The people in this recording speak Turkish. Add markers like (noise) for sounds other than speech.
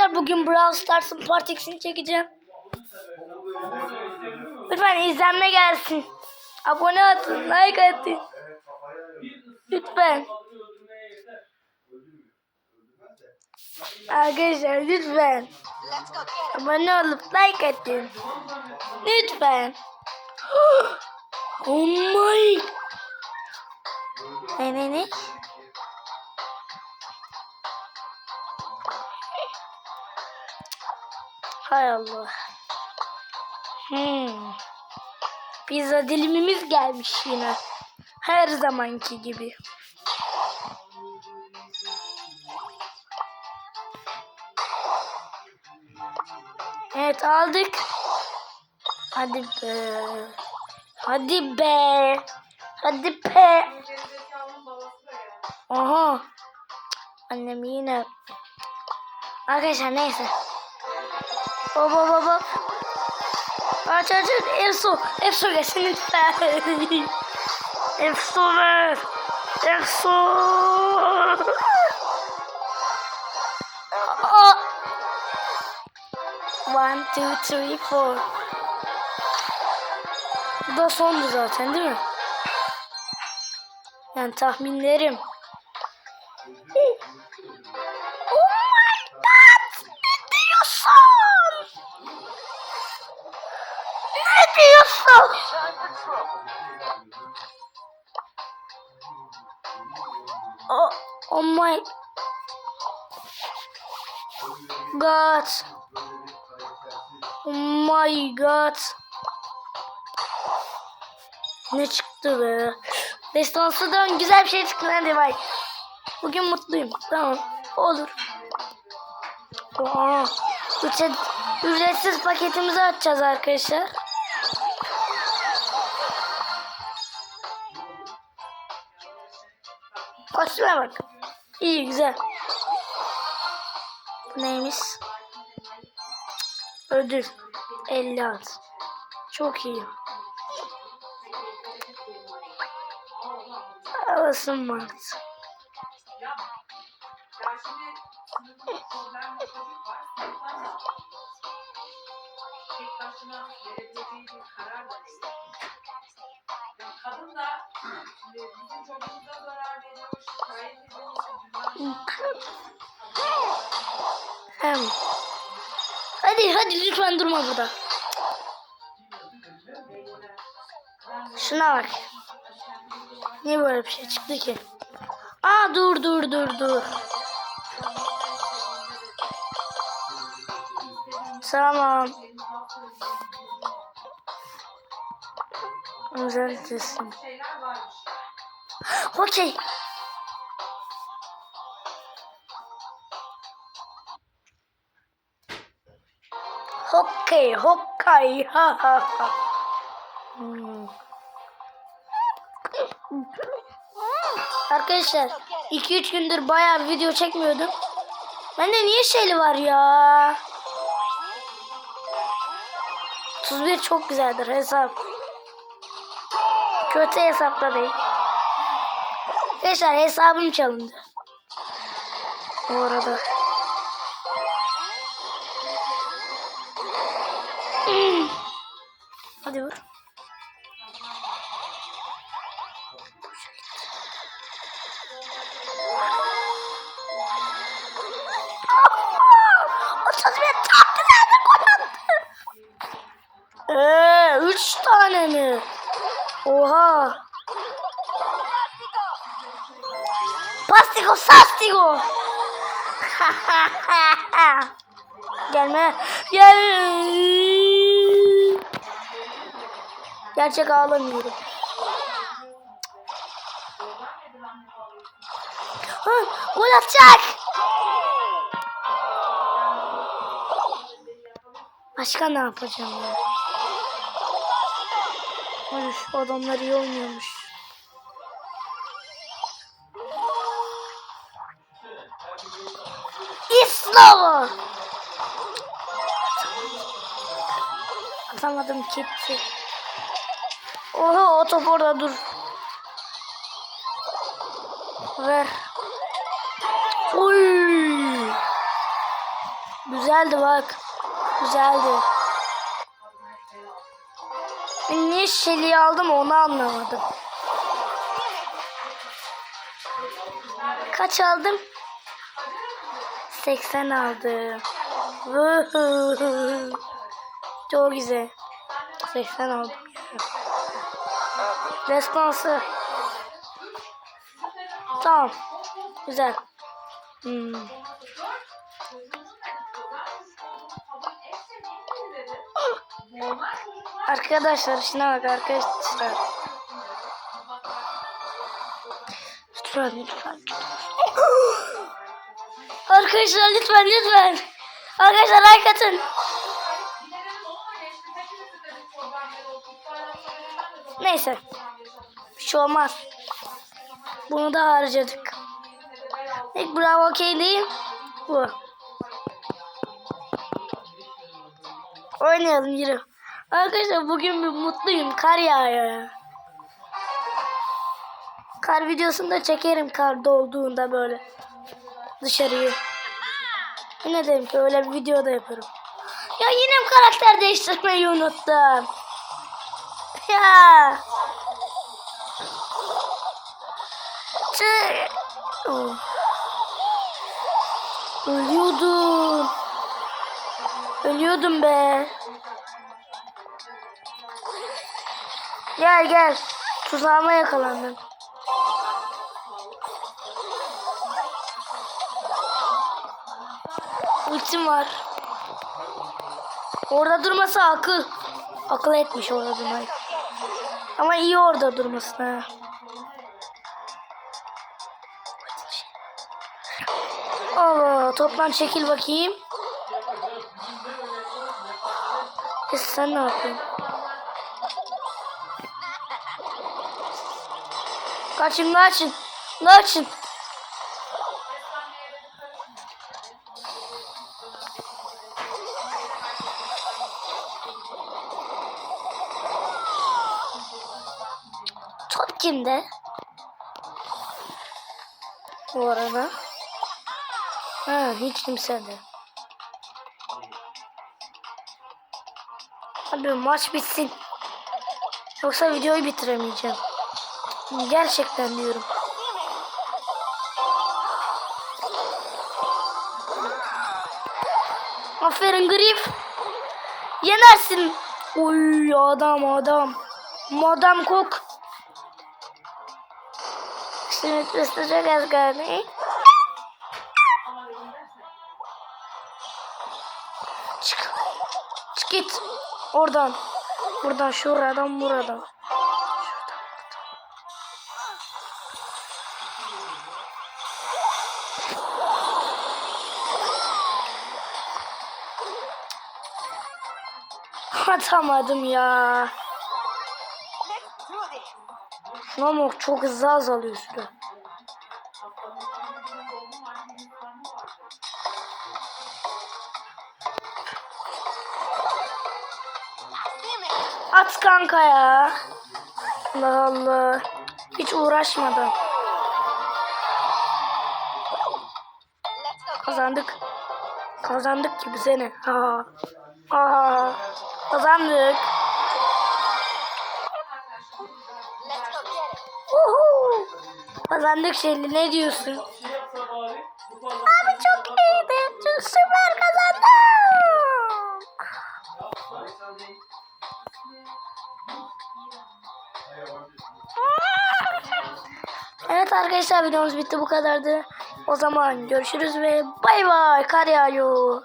arkadaşlar bugün Brawl Stars'ın Part X'ini çekeceğim. Lütfen izlenme gelsin. Abone atın, like atın. Lütfen. Arkadaşlar lütfen. Abone olup like atın. Lütfen. (gasps) Oh my. Ne ne ne? Hay Allah. Hmm. Pizza dilimimiz gelmiş yine. Her zamanki gibi. Evet aldık. Hadi be. Hadi be. Hadi be. Aha. Annem yine. Arkadaşlar neyse. Baba baba. Aç aç aç. Efso. Efso gelsin lütfen. (laughs) Efso ver. Efso. (laughs) One, two, three, four. Bu da sondu zaten değil mi? Yani tahminlerim. (laughs) Oh my god! Ne diyorsun? Ne diyorsun? Oh, oh my god. Oh my god. Ne çıktı be? Destansıdan güzel bir şey çıktı hadi bay. Bugün mutluyum. Tamam. Olur. Aa, ücret, ücretsiz paketimizi açacağız arkadaşlar. Kostüme bak. İyi güzel. Bu neymiş? Ödül. 50 at. Çok iyi. Alasın Mart. Hem. Hadi hadi lütfen durma burada. Şuna bak. Niye böyle bir şey çıktı ki? Aa dur dur dur dur. Tamam. Özel teslim. Okey. Okey, hokkay, ha ha ha. Hmm. Arkadaşlar 2-3 gündür bayağı video çekmiyordum. Bende niye şeyli var ya? 31 çok güzeldir hesap. Kötü hesapta değil. Arkadaşlar hesabım çalındı. Bu arada. (clears throat) Hadi vur. Ee, üç tane? Oha. Plastico sastigo. (laughs) Gelme. Gel. Gerçek ağlamıyorum. Ha, gol atacak. Başka ne yapacağım ya? Ay, adamlar iyi oynuyormuş. İslam'ı. Atamadım gitti. Oha o orada dur. Ver. Oy. Güzeldi bak. Güzeldi. Ben niye şeliği aldım onu anlamadım. Kaç aldım? 80 aldım. Vıhı. Çok güzel. 80 aldım. Destansı. Tamam. Güzel. Hmm. Arkadaşlar şuna bak arkadaşlar. Lütfen lütfen. Arkadaşlar lütfen lütfen. Arkadaşlar like atın. Neyse. Bir şey olmaz. Bunu da harcadık. İlk bravo okey değil. Bu. Oynayalım yürü. Arkadaşlar bugün bir mutluyum. Kar yağıyor ya. Kar videosunu da çekerim karda olduğunda böyle. Dışarıyı. Yine dedim ki öyle bir video da yaparım. Ya yine karakter değiştirmeyi unuttum. Ya. Tüh. Oh. Ölüyordum. Ölüyordum be. Gel gel. Tuzağıma yakalandım. Ultim var. Orada durması akıl. Akıl etmiş orada durmayı. Ama iyi orada durması ha. Allah toplan çekil bakayım. E sen ne yapıyorsun? Kaçın kaçın. Kaçın. Kimde? Bu arada. Ha hiç kimsede. Hadi maç bitsin. Yoksa videoyu bitiremeyeceğim. Gerçekten diyorum. Aferin Grif. Yenersin. Uy adam adam. Madam Cook. Şimdi üstü çok az kaldı. Çık. Çık git. Oradan. Buradan şuradan buradan. Atamadım ya. Ama çok hızlı azalıyor süre. At kanka ya. Allah Allah. Hiç uğraşmadan. Kazandık. Kazandık gibi seni. Ha. Ha. Kazandık. Kazandık Şelli ne diyorsun? Abi çok iyiydi. Çok süper kazandık. Evet arkadaşlar videomuz bitti bu kadardı. O zaman görüşürüz ve bay bay kar yağıyor.